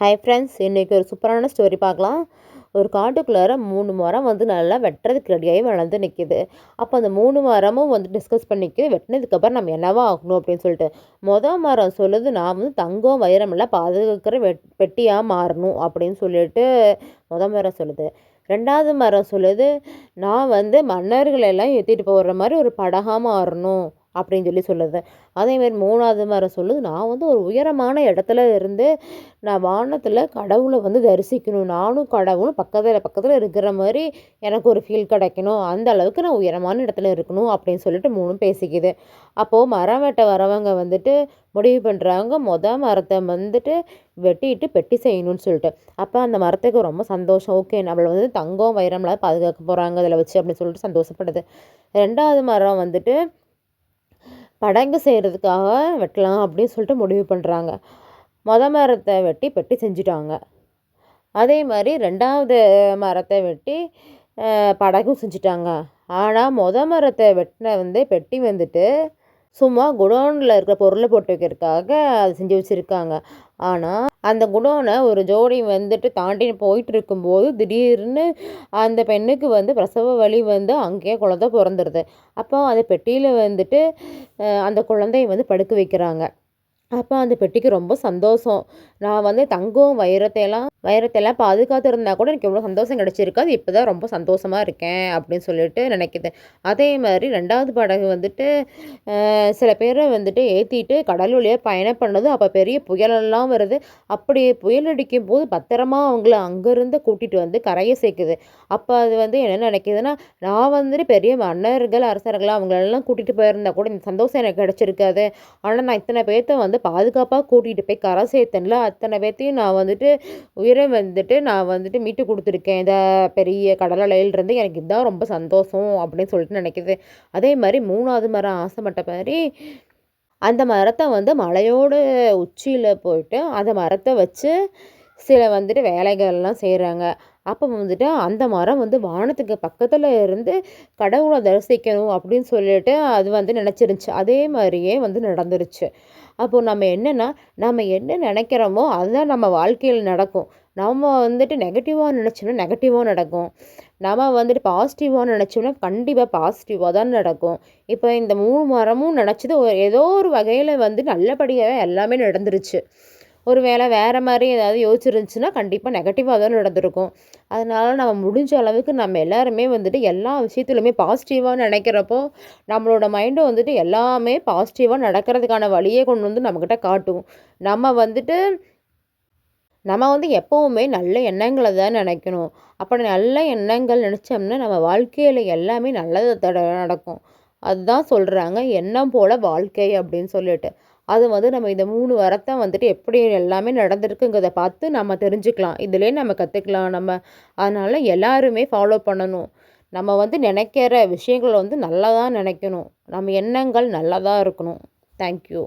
Hi friends இன்றைக்கி ஒரு சூப்பரான ஸ்டோரி பார்க்கலாம். ஒரு காட்டுக்குள்ளார மூணு மரம் வந்து நல்லா வெட்டுறதுக்கு ரெடியாகி வளர்ந்து நிற்கிது அப்போ அந்த மூணு மரமும் வந்து டிஸ்கஸ் பண்ணிக்கு வெட்டினதுக்கப்புறம் நம்ம என்னவா ஆகணும் அப்படின்னு சொல்லிட்டு மொதல் மரம் சொல்லுது நான் வந்து தங்கம் வைரமெல்லாம் பாதுகாக்கிற வெட் வெட்டியாக மாறணும் அப்படின்னு சொல்லிட்டு மொதல் மரம் சொல்லுது. ரெண்டாவது மரம் சொல்லுது நான் வந்து மன்னர்களெல்லாம் ஏற்றிட்டு போகிற மாதிரி ஒரு படகாக மாறணும். அப்படின்னு சொல்லி சொல்லுது. அதேமாரி மூணாவது மரம் சொல்லுது நான் வந்து ஒரு உயரமான இடத்துல இருந்து நான் வானத்தில் கடவுளை வந்து தரிசிக்கணும். நானும் கடவுளும் பக்கத்தில் பக்கத்தில் இருக்கிற மாதிரி எனக்கு ஒரு ஃபீல் கிடைக்கணும். அந்த அளவுக்கு நான் உயரமான இடத்துல இருக்கணும் அப்படின்னு சொல்லிட்டு மூணும் பேசிக்குது. அப்போது மரம் வெட்ட வரவங்க வந்துட்டு முடிவு பண்ணுறாங்க மொதல் மரத்தை வந்துட்டு வெட்டிட்டு பெட்டி செய்யணும்னு சொல்லிட்டு. அப்போ அந்த மரத்துக்கு ரொம்ப சந்தோஷம். ஓகே நம்மளை வந்து தங்கம் வைரம்லாம் பாதுகாக்க போகிறாங்க அதில் வச்சு அப்படின்னு சொல்லிட்டு சந்தோஷப்படுது. ரெண்டாவது மரம் வந்துட்டு படங்கு செய்கிறதுக்காக வெட்டலாம் அப்படின்னு சொல்லிட்டு முடிவு பண்ணுறாங்க மொத மரத்தை வெட்டி பெட்டி செஞ்சுட்டாங்க. அதே மாதிரி ரெண்டாவது மரத்தை வெட்டி படகும் செஞ்சுட்டாங்க. ஆனால் மொத மரத்தை வெட்டின வந்து பெட்டி வந்துட்டு சும்மா குடோனில் இருக்கிற பொருளை போட்டு வைக்கிறதுக்காக அது செஞ்சு வச்சுருக்காங்க. ஆனால் அந்த குடோனை ஒரு ஜோடி வந்துட்டு தாண்டி போயிட்டு இருக்கும்போது திடீர்னு அந்த பெண்ணுக்கு வந்து பிரசவ வலி வந்து அங்கேயே குழந்த பிறந்துடுது அப்போ அந்த பெட்டியில் வந்துட்டு அந்த குழந்தைய வந்து படுக்க வைக்கிறாங்க. அப்போ அந்த பெட்டிக்கு ரொம்ப சந்தோஷம். நான் வந்து தங்கம் வைரத்தையெல்லாம் வைரத்தையெல்லாம் பாதுகாத்துருந்தா கூட எனக்கு எவ்வளோ சந்தோஷம் கிடச்சிருக்காது இப்போ தான் ரொம்ப சந்தோஷமாக இருக்கேன் அப்படின்னு சொல்லிட்டு நினைக்கிது. அதே மாதிரி ரெண்டாவது படகு வந்துட்டு சில பேரை வந்துட்டு ஏற்றிட்டு கடல் வழியாக பயணம் பண்ணது. அப்போ பெரிய புயலெல்லாம் வருது. அப்படி புயல் அடிக்கும் போது பத்திரமா அவங்கள அங்கேருந்து கூட்டிகிட்டு வந்து கரையை சேர்க்குது. அப்போ அது வந்து என்ன நினைக்கிதுன்னா நான் வந்துட்டு பெரிய மன்னர்கள் அரசர்கள் அவங்களெல்லாம் கூட்டிகிட்டு போயிருந்தா கூட இந்த சந்தோஷம் எனக்கு கிடச்சிருக்காது. ஆனால் நான் இத்தனை பேர்த்த வந்து பாதுகாப்பாக கூட்டிகிட்டு போய் கரை சேர்த்தேன்ல அத்தனை பேர்த்தையும் நான் வந்துட்டு உயிரை வந்துட்டு நான் வந்துட்டு மீட்டு கொடுத்துருக்கேன். இந்த பெரிய கடல் அலையிலிருந்து எனக்கு இதுதான் ரொம்ப சந்தோஷம் அப்படின்னு சொல்லிட்டு நினைக்கிது. அதே மாதிரி மூணாவது மரம் ஆசைப்பட்ட மாதிரி அந்த மரத்தை வந்து மலையோட உச்சியில் போயிட்டு அந்த மரத்தை வச்சு சில வந்துட்டு வேலைகள்லாம் செய்கிறாங்க அப்போ வந்துட்டு அந்த மரம் வந்து வானத்துக்கு பக்கத்தில் இருந்து கடவுளை தரிசிக்கணும் அப்படின்னு சொல்லிட்டு அது வந்து நினச்சிருந்துச்சி. அதே மாதிரியே வந்து நடந்துருச்சு. அப்போது நம்ம என்னென்னா நம்ம என்ன நினைக்கிறோமோ அதுதான் நம்ம வாழ்க்கையில் நடக்கும். நம்ம வந்துட்டு நெகட்டிவாக நினச்சோம்னா நெகட்டிவாக நடக்கும். நம்ம வந்துட்டு பாசிட்டிவாக நினச்சோம்னா கண்டிப்பாக பாசிட்டிவாக தான் நடக்கும். இப்போ இந்த மூணு மரமும் நினச்சது ஏதோ ஒரு வகையில் வந்து நல்லபடியாக எல்லாமே நடந்துருச்சு. ஒரு வேளை வேறு மாதிரி ஏதாவது யோசிச்சிருந்துச்சுன்னா கண்டிப்பாக நெகட்டிவாக தான் நடந்திருக்கும். அதனால நம்ம முடிஞ்ச அளவுக்கு நம்ம எல்லாருமே வந்துட்டு எல்லா விஷயத்துலையுமே பாசிட்டிவாக நினைக்கிறப்போ நம்மளோட மைண்டும் வந்துட்டு எல்லாமே பாசிட்டிவாக நடக்கிறதுக்கான வழியை கொண்டு வந்து நம்மக்கிட்ட காட்டும். நம்ம வந்துட்டு நம்ம வந்து எப்போவுமே நல்ல எண்ணங்களை தான் நினைக்கணும். அப்படி நல்ல எண்ணங்கள் நினச்சோம்னா நம்ம வாழ்க்கையில் எல்லாமே நல்லது நடக்கும். அதுதான் சொல்கிறாங்க எண்ணம் போல் வாழ்க்கை அப்படின்னு சொல்லிட்டு. அது வந்து நம்ம இந்த மூணு வரத்தை வந்துட்டு எப்படி எல்லாமே நடந்திருக்குங்கிறத பார்த்து நம்ம தெரிஞ்சுக்கலாம். இதுலேயே நம்ம கற்றுக்கலாம் நம்ம அதனால் எல்லாருமே ஃபாலோ பண்ணணும். நம்ம வந்து நினைக்கிற விஷயங்களை வந்து நல்லதாக நினைக்கணும். நம்ம எண்ணங்கள் நல்லதாக இருக்கணும். தேங்க்யூ